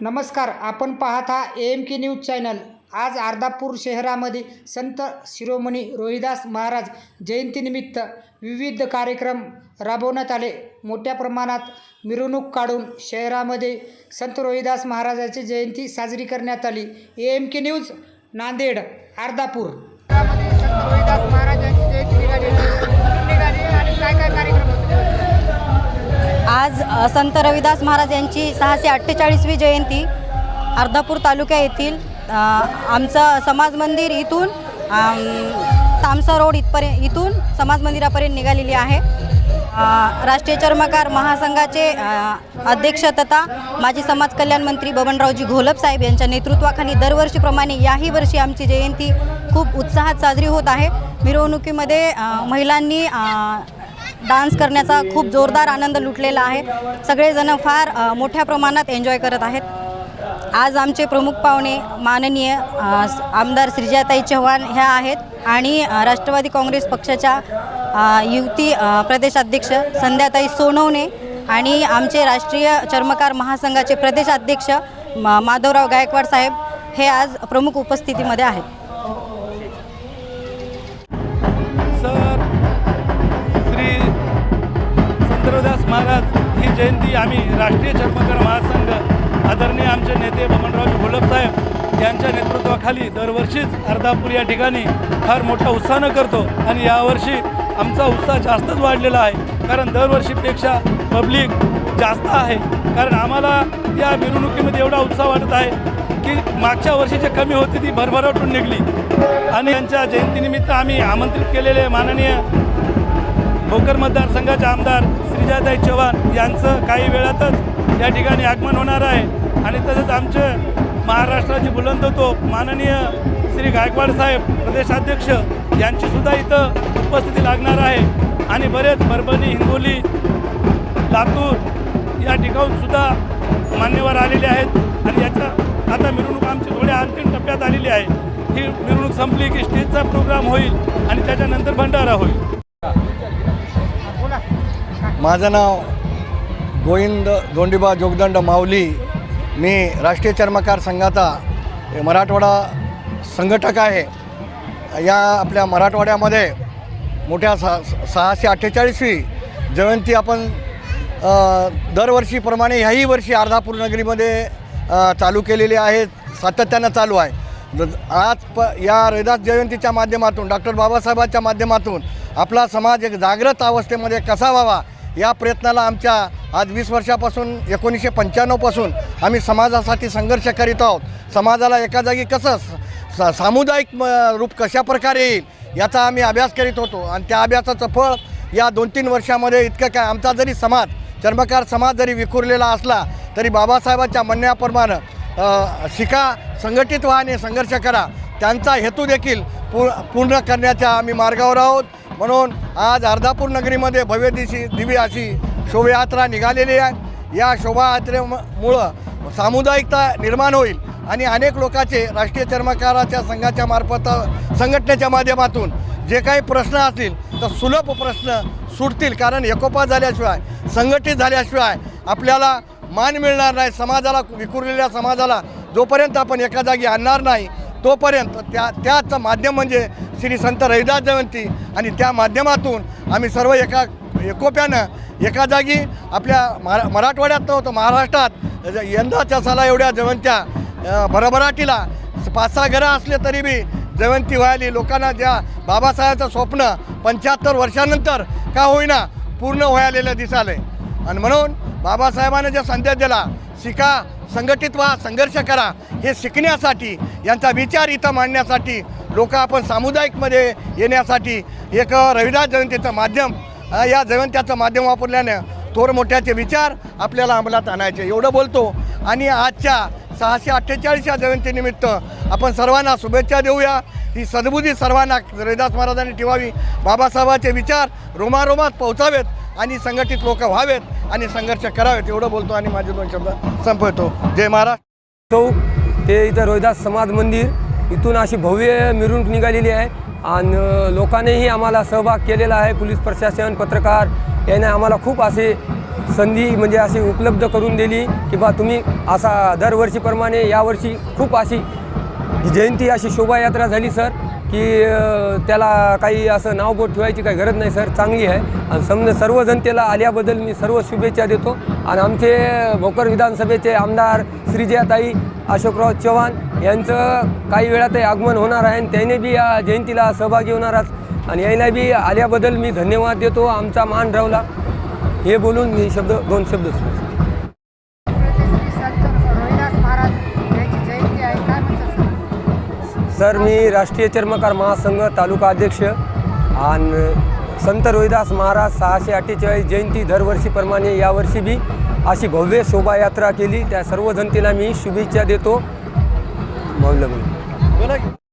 नमस्कार आपण पाहत A M K news channel आज अर्धापूर शहरामध्ये संत शिरोमणी रोहिदास महाराज जयंतीनिमित्त विविध कार्यक्रम राबवण्यात आले. मोठ्या प्रमाणात मिरवणूक काढून शहरामध्ये संत रोहिदास महाराजाची जयंती साजरी करण्यात आली. A M K news Nanded Ardhapur. आज संत रविदास महाराज यांची सहाशे अठ्ठेचाळीसवी जयंती अर्धापूर तालुक्या येथील आमचं समाज मंदिर इथून तामसा रोड इथपर्यंत इथून समाज मंदिरापर्यंत निघालेली आहे. राष्ट्रीय चर्मकार महासंघाचे अध्यक्ष तथा माजी समाज कल्याण मंत्री बबनरावजी घोलप साहेब यांच्या नेतृत्वाखाली दरवर्षीप्रमाणे याही वर्षी आमची जयंती खूप उत्साहात साजरी होत आहे. मिरवणुकीमध्ये महिलांनी डान्स करण्याचा खूप जोरदार आनंद लुटलेला आहे. सगळेजण फार मोठ्या प्रमाणात एन्जॉय करत आहेत. आज आमचे प्रमुख पाहुणे माननीय आमदार श्रीजाताई चव्हाण ह्या आहेत आणि राष्ट्रवादी काँग्रेस पक्षाच्या युती युवती प्रदेशाध्यक्ष संध्याताई सोनवणे आणि आमचे राष्ट्रीय चर्मकार महासंघाचे प्रदेशाध्यक्ष म- माधवराव गायकवाड साहेब हे आज प्रमुख उपस्थितीमध्ये आहेत. महाराज ही जयंती आम्ही राष्ट्रीय चर्मकार महासंघ आदरणीय आमचे नेते बबनरावजी घोलप साहेब यांच्या नेतृत्वाखाली दरवर्षीच अर्धापूर या ठिकाणी फार मोठा उत्साहानं करतो. आणि यावर्षी आमचा उत्साह जास्तच वाढलेला आहे. कारण दरवर्षीपेक्षा पब्लिक जास्त आहे. कारण आम्हाला या मिरवणुकीमध्ये एवढा उत्साह वाटत आहे की मागच्या वर्षी जे कमी होती ती भरभराटून निघली. आणि यांच्या जयंतीनिमित्त आम्ही आमंत्रित केलेले माननीय भोकर मतदारसंघाचे आमदार श्रीजाताई चव्हाण यांचं काही वेळातच या ठिकाणी आगमन होणार आहे. आणि तसंच आमचे महाराष्ट्राची बुलंद तोप माननीय श्री गायकवाड साहेब प्रदेशाध्यक्ष यांचीसुद्धा इथं उपस्थिती लागणार आहे. आणि बरेच परभणी हिंगोली लातूर या ठिकाणसुद्धा मान्यवर आलेले आहेत. आणि याच्या आता मिरवणूक आमची थोड्या अंतिम टप्प्यात आलेली आहे. ही मिरवणूक संपली की स्टेजचा प्रोग्राम होईल आणि त्याच्यानंतर भंडारा होईल. माझं नाव गोविंद दोंडीबा जोगदंड माऊली. मी राष्ट्रीय चर्मकार संघाचा मराठवाडा संघटक आहे. या आपल्या मराठवाड्यामध्ये मोठ्या सा सहाशे अठ्ठेचाळीसवी जयंती आपण दरवर्षीप्रमाणे ह्याही वर्षी अर्धापूर नगरीमध्ये चालू केलेली आहे. सातत्यानं चालू आहे. आज प या रैदास जयंतीच्या माध्यमातून डॉक्टर बाबासाहेबांच्या माध्यमातून आपला समाज एक जागृत अवस्थेमध्ये कसा व्हावा या प्रयत्नाला आमच्या आज वीस वर्षापासून एकोणीसशे पंच्याण्णवपासून आम्ही समाजासाठी संघर्ष करीत आहोत. समाजाला एका जागी कसं स- सा सामुदायिक म रूप कशा प्रकारे येईल याचा आम्ही अभ्यास करीत होतो. आणि त्या अभ्यासाचं फळ या दोन तीन वर्षामध्ये इतकं काय आमचा जरी समाज चर्मकार समाज जरी विखुरलेला असला तरी बाबासाहेबांच्या म्हणण्याप्रमाणे शिका संघटित व्हा आणि संघर्ष करा. त्यांचा हेतू देखील पू पूर्ण करण्याच्या आम्ही मार्गावर आहोत. म्हणून आज अर्धापूर नगरीमध्ये भव्य दिशी दिवी अशी शोभायात्रा निघालेली आहे. या शोभायात्रेमुळं सामुदायिकता निर्माण होईल आणि अनेक लोकांचे राष्ट्रीय चर्मकाराच्या संघाच्या मार्फत संघटनेच्या माध्यमातून जे काही प्रश्न असतील तर सुलभ प्रश्न सुटतील. कारण एकोपा झाल्याशिवाय संघटित झाल्याशिवाय आपल्याला मान मिळणार नाही. समाजाला विखुरलेल्या समाजाला जोपर्यंत आपण एका जागी आणणार नाही तोपर्यंत त्या त्याचं माध्यम म्हणजे श्री संत रविदास जयंती. आणि त्या माध्यमातून आम्ही सर्व एका एकोप्यानं एका जागी आपल्या मरा मराठवाड्यात नव्हतं महाराष्ट्रात. यंदाच्या साला एवढ्या जयंत्या भरभराटीला पाच सहा घरं असले तरी बी जयंती व्हायली. लोकांना ज्या बाबासाहेबांचं स्वप्न पंच्याहत्तर वर्षानंतर का होईना पूर्ण व्हायलेलं दिसालं आणि म्हणून बाबासाहेबांनी जे संदेश दिला शिका संघटित व्हा संघर्ष करा हे शिकण्यासाठी यांचा विचार इथं मांडण्यासाठी लोक आपण सामुदायिकमध्ये येण्यासाठी एक रविदास जयंतीचं माध्यम या जयंत्याचं माध्यम वापरल्यानं थोर मोठ्याचे विचार आपल्याला अंमलात आणायचे. एवढं बोलतो. आणि आजच्या सहाशे अठ्ठेचाळीसच्या जयंतीनिमित्त आपण सर्वांना शुभेच्छा देऊया. ही सद्बुद्धी सर्वांना रविदास महाराजांनी ठेवावी. बाबासाहेबांचे विचार रोमारोमात पोहोचावेत. आणि संघटित लोक व्हावेत आणि संघर्ष करावेत एवढं बोलतो आणि माझे दोन शब्द संपवतो. जय महाराष्ट्र. चौक ते इथं रोहिदास समाज मंदिर इथून अशी भव्य मिरवणूक निघालेली आहे. आणि लोकांनीही आम्हाला सहभाग केलेला आहे पोलीस प्रशासन पत्रकार याने आम्हाला खूप असे संधी म्हणजे अशी उपलब्ध करून दिली की बा तुम्ही असा दरवर्षीप्रमाणे यावर्षी खूप अशी जयंती अशी शोभायात्रा झाली सर. की त्याला काही असं नावबोट ठेवायची काही गरज नाही सर. चांगली आहे. आणि समजा सर्व जनतेला आल्याबद्दल मी सर्व शुभेच्छा देतो. आणि आमचे भोकर विधानसभेचे आमदार श्रीजयाताई अशोकराव चव्हाण यांचं काही वेळातही आगमन होणार आहे. आणि त्याने बी या जयंतीला सहभागी होणार आहात. आणि यायला बी आल्याबद्दल मी धन्यवाद देतो आमचा मान रावला. हे बोलून मी शब्द दोन शब्द सर मी राष्ट्रीय चर्मकार महासंघ तालुका अध्यक्ष आणि संत रोहिदास महाराज सहाशे अठ्ठेचाळीस जयंती दरवर्षीप्रमाणे यावर्षी बी अशी भव्य शोभायात्रा केली. त्या सर्व जनतेला मी शुभेच्छा देतो. मौलम बोला की.